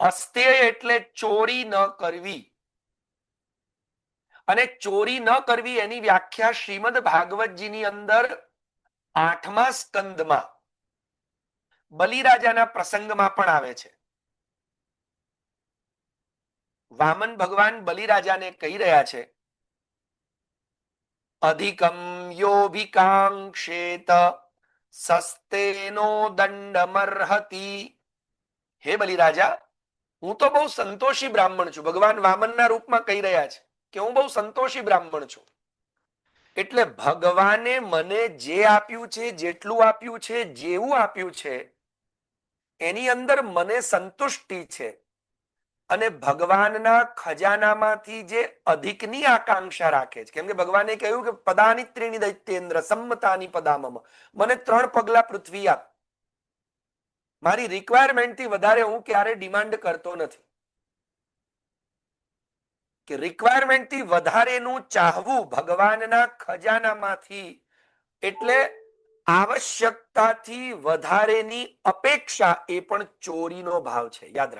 અસ્તેય એટલે ચોરી ન કરવી. અને ચોરી ન કરવી એની વ્યાખ્યા શ્રીમદ ભાગવતજીની અંદર આઠમા સ્કંદમાં, બલિરાજાના પ્રસંગમાં પણ આવે છે. વામન ભગવાન બલિરાજાને કહી રહ્યા છે, અધિકમ યોભિકાંક્ષેત સસ્તેનો દંડમર્હતિ. હે બલિરાજા હું તો બહુ સંતોષી બ્રાહ્મણ છું. ભગવાન વામનના રૂપમાં કહી રહ્યા છે કે હું બહુ સંતોષી બ્રાહ્મણ છું. એટલે ભગવાને મને જે આપ્યું છે, જેટલું આપ્યું છે, જેવું આપ્યું છે, એની અંદર મને સંતુષ્ટિ છે. અને ભગવાનના ખજાનામાંથી જે અધિકની આકાંક્ષા રાખે છે. કેમ કે ભગવાને કહ્યું કે પદાની ત્રીણી દૈત્યેન્દ્ર, સંમતાની પદામમ. મને ત્રણ પગલા પૃથ્વી આપ. મારી રિક્વાયરમેન્ટથી વધારે હું ક્યારે ડિમાન્ડ કરતો નથી. કે રિક્વાયરમેન્ટથી વધારેનું ચાહવું ભગવાનના ખજાનામાંથી એટલે આવશ્યકતાથી વધારેની અપેક્ષા એ પણ ચોરીનો ભાવ છે. યાદ રાખજો.